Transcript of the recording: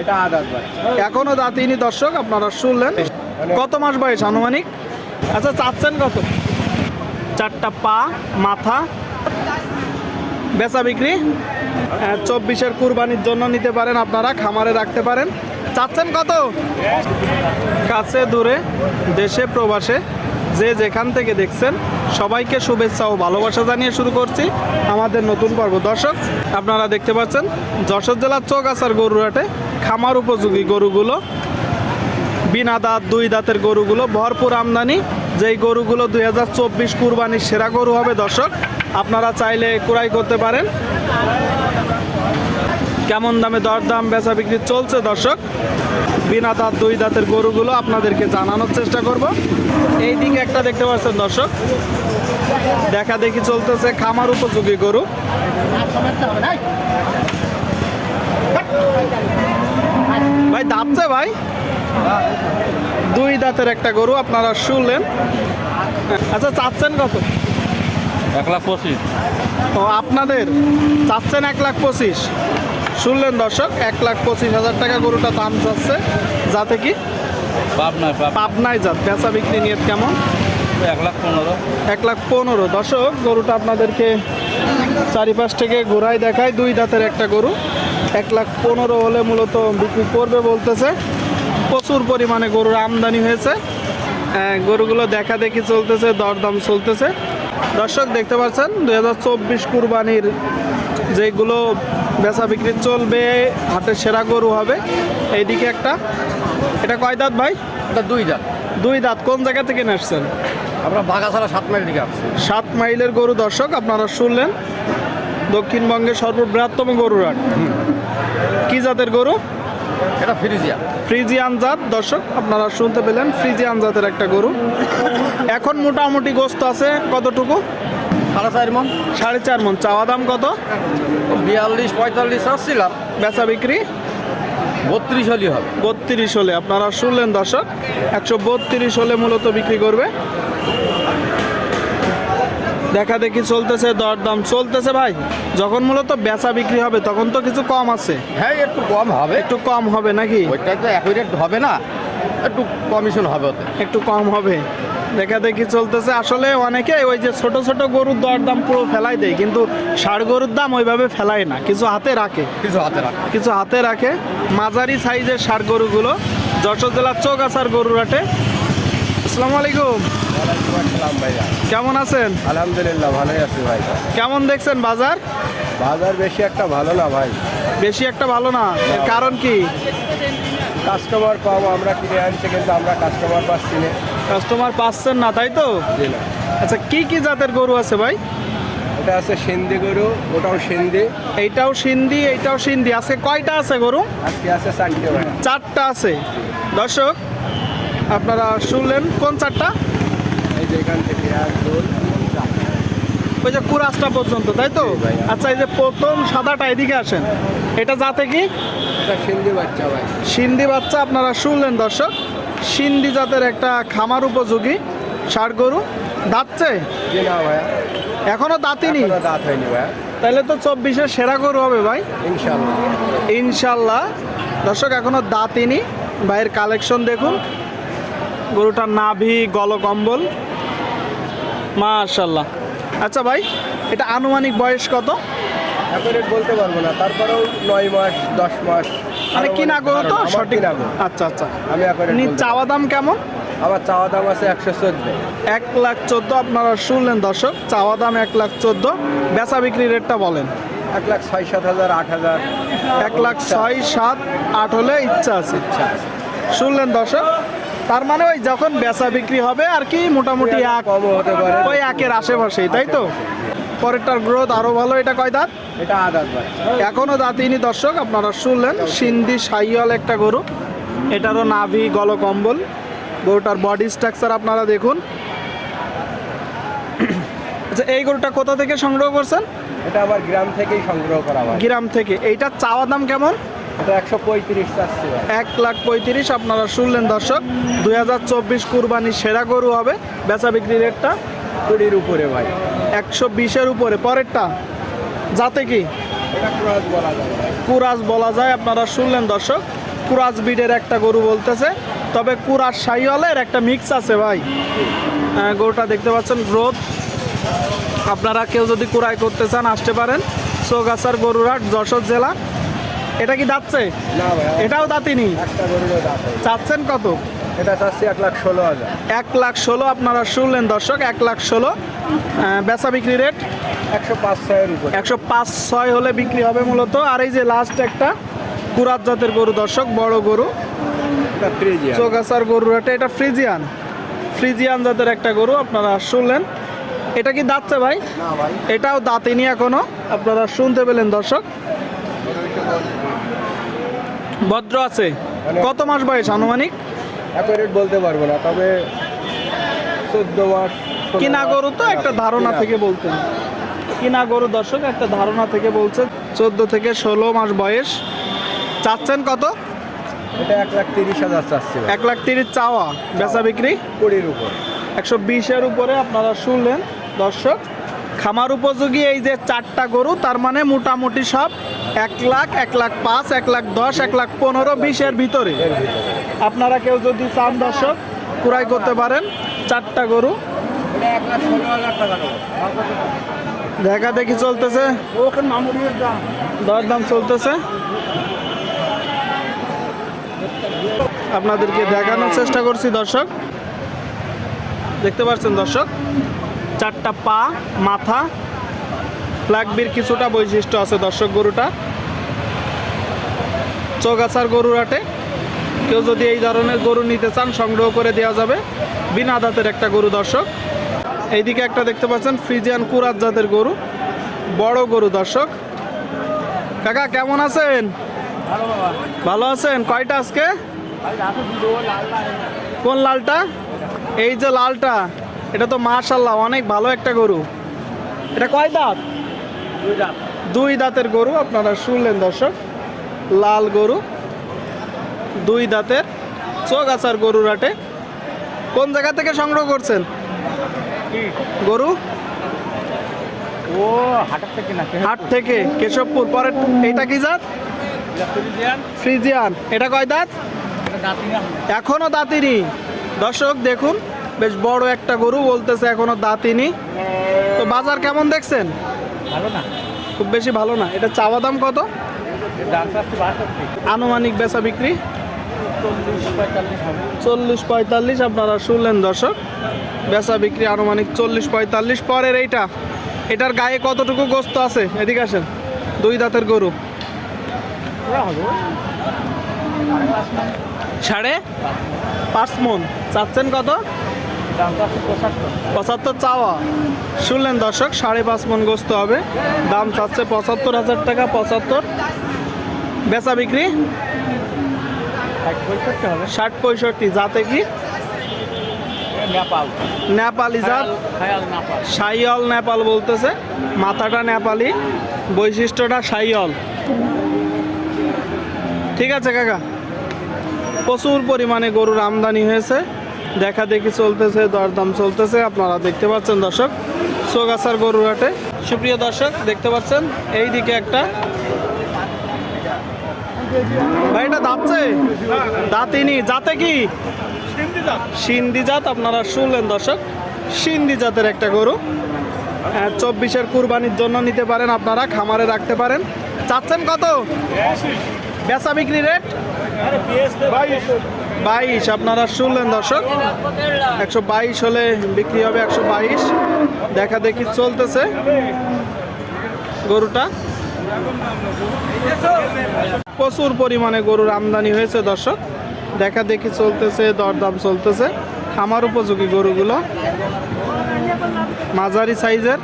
এটা আদাত ভাই। এখনও দাঁতিনি দর্শক, আপনারা শুনলেন। কত মাস বয়স আনুমানিক? আচ্ছা চাচ্ছেন কত? চারটা পা, মাথা। বেচা বিক্রি? চব্বিশের কুরবানির জন্য নিতে পারেন আপনারা, খামারে রাখতে পারেন। চাচ্ছেন কত? কাছে, দূরে, দেশে, প্রবাসে, যে যেখান থেকে দেখছেন, সবাইকে শুভেচ্ছা ও ভালোবাসা জানিয়ে শুরু করছি আমাদের নতুন পর্ব। দর্শক, আপনারা দেখতে পাচ্ছেন, যশোর জেলার চোখ চৌগাছার গরুহাটে খামার উপযোগী গরুগুলো, বিনা দাঁত, দুই দাঁতের গরুগুলো, ভরপুর আমদানি। যেই গরুগুলো দুই হাজার চব্বিশ কুরবানির সেরা গরু হবে দর্শক, আপনারা চাইলে ক্রয় করতে পারেন। কেমন দামে দরদাম বেচা বিক্রি চলছে দর্শক? বিনা দাঁত, দুই দাঁতের গরুগুলো আপনাদেরকে জানানোর চেষ্টা করব। এই দিকে একটা দেখতে পাচ্ছেন দর্শক, দেখা দেখি চলতেছে খামার উপযোগী গরু। ভাই দাঁতছে ভাই? দুই দাঁতের একটা গরু আপনারা শুনলেন। আচ্ছা চাচ্ছেন কত? এক লাখ পঁচিশ। ও আপনাদের চাচ্ছেন এক লাখ পঁচিশ। শুনলেন দর্শক এক লাখ পঁচিশ হাজার টাকা গরুটা দাম চাচ্ছে। যাতে কি? পাবনায় পাবনায়। যাত বেচা বিক্রি নিয়ে কেমন? এক লাখ পনেরো। এক লাখ পনেরো। দর্শক গরুটা আপনাদেরকে চারিপাশ থেকে ঘোরায় দেখায়। দুই দাঁতের একটা গরু। এক লাখ পনেরো হলে মূলত বিক্রি করবে বলতেছে। প্রচুর পরিমাণে গরুর আমদানি হয়েছে। গরুগুলো দেখা দেখি চলতেছে দরদাম চলতেছে। দর্শক দেখতে পাচ্ছেন দু হাজার চব্বিশ কুরবানির যেগুলো বেচা বিক্রি চলবে হাতে সেরা গরু হবে। এইদিকে একটা। এটা কয় দাঁত ভাই? এটা দুই দাঁত। দুই দাঁত। কোন জায়গা থেকে নিয়ে আসছেন? আমরা বাগাছাড়া সাত মাইল দিকে আসছি। সাত মাইলের গরু দর্শক আপনারা শুনলেন। দক্ষিণবঙ্গের সর্ববৃহত্তম গরুর হাট। কি জাতের গরু? এটা ফ্রিজিয়া। ফ্রিজিয়ান জাত। দর্শক আপনারা শুনতে পেলেন ফ্রিজিয়ান জাতের একটা গরু। এখন মোটামুটি গোস্ত আছে কতটুকু? সাড়ে চার মন। সাড়ে চার মন। চাওয়া দাম কত? বিয়াল্লিশ পঁয়তাল্লিশ আসছিলাম। বেচা বিক্রি? বত্রিশ হলি হবে। বত্রিশ হলে। আপনারা শুনলেন দর্শক একশো বত্রিশ হলে মূলত বিক্রি করবে। দেখা দেখি চলতেছে দরদাম চলতেছে ভাই। যখন মূলত বেচা বিক্রি হবে তখন তো কিছু কম আছে। হ্যাঁ একটু কম হবে। একটু কম হবে নাকি? ওইটা তো একই রেট হবে না। একটু কমিশন হবে ওতে। একটু কম হবে। দেখা দেখি চলতেছে। আসলে অনেকে ওই যে ছোট ছোট গরুর দরদাম পুরো ফেলাই দেয় কিন্তু ষাড় গরুর দাম ওইভাবে ফেলায় না। কিছু হাতে রাখে। কিছু হাতে রাখে। কিছু হাতে রাখে। মাঝারি সাইজের ষাড় গরুগুলো যশোর জেলার চৌগাছার গরুর হাটে। আসসালামু আলাইকুম। কেমন আছেন? আলহামদুলিল্লাহ ভালোই আছি ভাই। কেমন দেখছেন বাজার? বাজার বেশি একটা ভালো না ভাই। বেশি একটা ভালো না? এর কারণ কি? কাস্টমার কম আমরা কিনে আনছি কিন্তু আমরা কাস্টমার পাচ্ছি না। কাস্টমার পাচ্ছেন না তাই তো? আচ্ছা কি কি জাতের গরু আছে ভাই? ওটা আছে সিন্ধি গরু ওটাও সিন্ধি। এইটাও সিন্ধি এইটাও সিন্ধি। আজকে কয়টা আছে গরু? আজকে আছে চারটে ভাই। চারটা আছে। দর্শক আপনারা শুনলেন কোন চারটা? এই যে এখান থেকে এক দুই ওই যে কুরাসটা পর্যন্ত তাই তো? ভাই। আচ্ছা এই যে প্রথম সাদাটা এদিকে আসেন। এটা যাতে কি? সিন্ধি বাচ্চা ভাই। সিন্ধি বাচ্চা আপনারা শুনলেন দর্শক। সিন্ধি জাতের একটা খামার উপযোগী ষাড় গরু। দাঁতছে? এখনও দাঁতিনি দাঁত হয়নি তাহলে তো চব্বিশের সেরা গরু হবে ভাই। ইনশাল্লাহ ইনশাল্লাহ দর্শক এখনও দাঁতিনি ভাইয়ের কালেকশন দেখুন। গরুটার নাভি গলকম্বল। মাশাল্লাহ আচ্ছা ভাই এটা আনুমানিক বয়স কত? এখন রেট বলতে পারব না তারপরেও নয় মাস দশ মাস। মানে কিনা অনেক গরু তো? সঠিক? গরু। আচ্ছা আচ্ছা। আমি এখন চাওয়া দাম কেমন? আমার চাওয়া দাম আছে একশো চোদ্দ। এক লাখ চোদ্দ আপনারা শুনলেন দর্শক চাওয়া দাম এক লাখ চোদ্দ। বেচা বিক্রি রেটটা বলেন। এক লাখ ছয় সাত হাজার আট হাজার। এক লাখ ছয় সাত আট হলে ইচ্ছা আছে। ইচ্ছা আছে। শুনলেন দর্শক? তার মানে ওই যখন বেচা বিক্রি হবে আর কি মোটামুটি এক হতে পারে। ওই একের আশেপাশেই তাই তো? পরেরটার গ্রোথ আরও ভালো এটা কয় দাঁত? এটা আদাত ভাই এখনও দাঁতিনি দর্শক আপনারা শুনলেন সিন্ধি সাইয়াল একটা গরু। এটারও নাভি গল কম্বল। গরুটার বডি স্ট্রাকচার আপনারা দেখুন। আচ্ছা এই গরুটা কোথা থেকে সংগ্রহ করছেন? এটা আবার গ্রাম থেকেই সংগ্রহ করা হয়। গ্রাম থেকে। এইটার চাওয়া দাম কেমন? এক লাখ পঁয়ত্রিশ আপনারা শুনলেন দর্শক দুই হাজার চব্বিশ কুরবানির সেরা গরু হবে বেচা বিক্রি রেটটা কুড়ির উপরে ভাই। একশো বিশের উপরে। পরেরটা যাতে কি? এটা বলা যায় কুরাজ বলা যায় আপনারা শুনলেন দর্শক কুরাজ বিডের একটা গরু বলতেছে তবে কুরাজ সাইওয়ালের একটা মিক্স আছে ভাই। গরুটা দেখতে পাচ্ছেন গ্রোথ আপনারা কেউ যদি কুড়াই করতে চান আসতে পারেন। সোগাছার গরুরাট যশোর জেলা এটা কি দাচ্ছে না ভাই এটাও দাঁতিনি। একটা গরুরও দাঁত চাচ্ছেন কত? এটা চাচ্ছি এক লাখ ষোলো হাজার। এক লাখ ষোলো আপনারা শুনলেন দর্শক এক লাখ ষোলো বেচা বিক্রি রেট। একশো পাঁচ ছয়ের উপরে। একশো পাঁচ ছয় হলে বিক্রি হবে মূলত। আর এই যে লাস্ট একটা কুরাত জাতের গরু দর্শক বড় গরু। চৌগাছার গরু এটা এটা ফ্রিজিয়ান। ফ্রিজিয়ান জাতের একটা গরু আপনারা শুনলেন। এটা কি দাঁতছে ভাই? না ভাই। এটাও দাঁতিনি এখনও আপনারা শুনতে পেলেন দর্শক। ভদ্র আছে। কত মাস বয়স আনুমানিক? অ্যাকুরেট বলতে পারব না তবে চোদ্দ মাস কিনা গরু তো? একটা ধারণা। থেকে বলতেন কিনা গরু দর্শক? একটা ধারণা থেকে বলছে চোদ্দ থেকে ষোলো মাস বয়স। চাচ্ছেন কত? এটা এক লাখ তিরিশ হাজার চাচ্ছি। এক লাখ তিরিশ চাওয়া বেচা বিক্রি? কুড়ির উপর। একশো বিশের উপরে আপনারা শুনলেন দর্শক। খামার উপযোগী এই যে চারটা গরু তার মানে মোটামুটি সব এক লাখ এক লাখ পাঁচ, এক লাখ দশ, এক লাখ পনেরো, বিশের ভিতরে। আপনারা কেউ যদি চান দর্শক, ক্রয় করতে পারেন চারটা গরু। দেখা দেখি চলতেছে। দরদাম চলতেছে। আপনাদেরকে দেখানোর চেষ্টা করছি দর্শক। দেখতে পাচ্ছেন দর্শক, চারটা পা, মাথা ফ্ল্যাগবির কিছুটা বৈশিষ্ট্য আছে দর্শক গরুটা চৌগাছার গরুর হাটে কেউ যদি এই ধরনের গরু নিতে চান সংগ্রহ করে দেওয়া যাবে। বিনা দাঁতের একটা গরু দর্শক। এইদিকে একটা দেখতে পাচ্ছেন ফ্রিজিয়ান কুরাত জাতের গরু। বড় গরু দর্শক। কাকা কেমন আছেন? ভালো আছেন? কয়টা আজকে? কোন লালটা? এই যে লালটা এটা তো মাশাল্লাহ অনেক ভালো একটা গরু। এটা কয় দাঁত। দুই দাঁতের গরু আপনারা শুনলেন দর্শক। লাল গরু দুই দাঁতের চোখ চোগাছার গরু রাটে কোন জায়গা থেকে সংগ্রহ করছেন? গরু? ও হাট থেকে কেশবপুর। পরে এটা কি জাত? ফ্রিজিয়ান। এটা কয় দাঁত? এখনও দাঁতিনি দর্শক দেখুন বেশ বড় একটা গরু বলতেছে এখনও দাঁতিনি তো বাজার কেমন দেখছেন? ভালো না। খুব বেশি ভালো না। এটা চাওয়া দাম কত? আনুমানিক বেচা বিক্রি? চল্লিশ পঁয়তাল্লিশ আপনারা শুনলেন দর্শক। বেচা বিক্রি আনুমানিক চল্লিশ পঁয়তাল্লিশ। পরের এইটা। এটার গায়ে কতটুকু গোস্ত আছে? এদিকে আসেন। দুই দাঁতের গরু। সাড়ে পাঁচ মন। চাচ্ছেন কত? পঁচাত্তর চাওয়া। শুনলেন দর্শক, সাড়ে পাঁচ মন গোস্ত হবে। দাম চাচ্ছে পঁচাত্তর হাজার টাকা, পঁচাত্তর। বেচা বিক্রি? ষাট পঁয়ষট্টি যাতে কি? নেপাল। নেপালি জাত? সাইয়ল নেপাল। বলতেছে। মাথাটা নেপালি বৈশিষ্ট্যটা সাইয়ল ঠিক আছে কাকা। প্রচুর পরিমাণে গরুর আমদানি হয়েছে। দেখা দেখি চলতেছে দরদাম চলতেছে। আপনারা দেখতে পাচ্ছেন দর্শক সোগাছার গরুর হাটে। সুপ্রিয় দর্শক দেখতে পাচ্ছেন এই দিকে একটা ভাই এটা দাঁতছে? দাঁতিনি যাতে কি? সিন্ধি জাত আপনারা শুনলেন দর্শক। সিন্ধি জাতের একটা গরু। আহ, চব্বিশের কুরবানির জন্য নিতে পারেন আপনারা খামারে রাখতে পারেন। চাচ্ছেন কত? বেচা বিক্রি রেট? বাইশ। আপনারা শুনলেন দর্শক। একশো বাইশ হলে বিক্রি হবে একশো বাইশ। দেখা দেখি চলতেছে গরুটা। প্রচুর পরিমাণে গরুর আমদানি হয়েছে, দর্শক। দেখা দেখি চলতেছে, দরদাম চলতেছে। খামার উপযোগী গরুগুলো। মাঝারি সাইজের।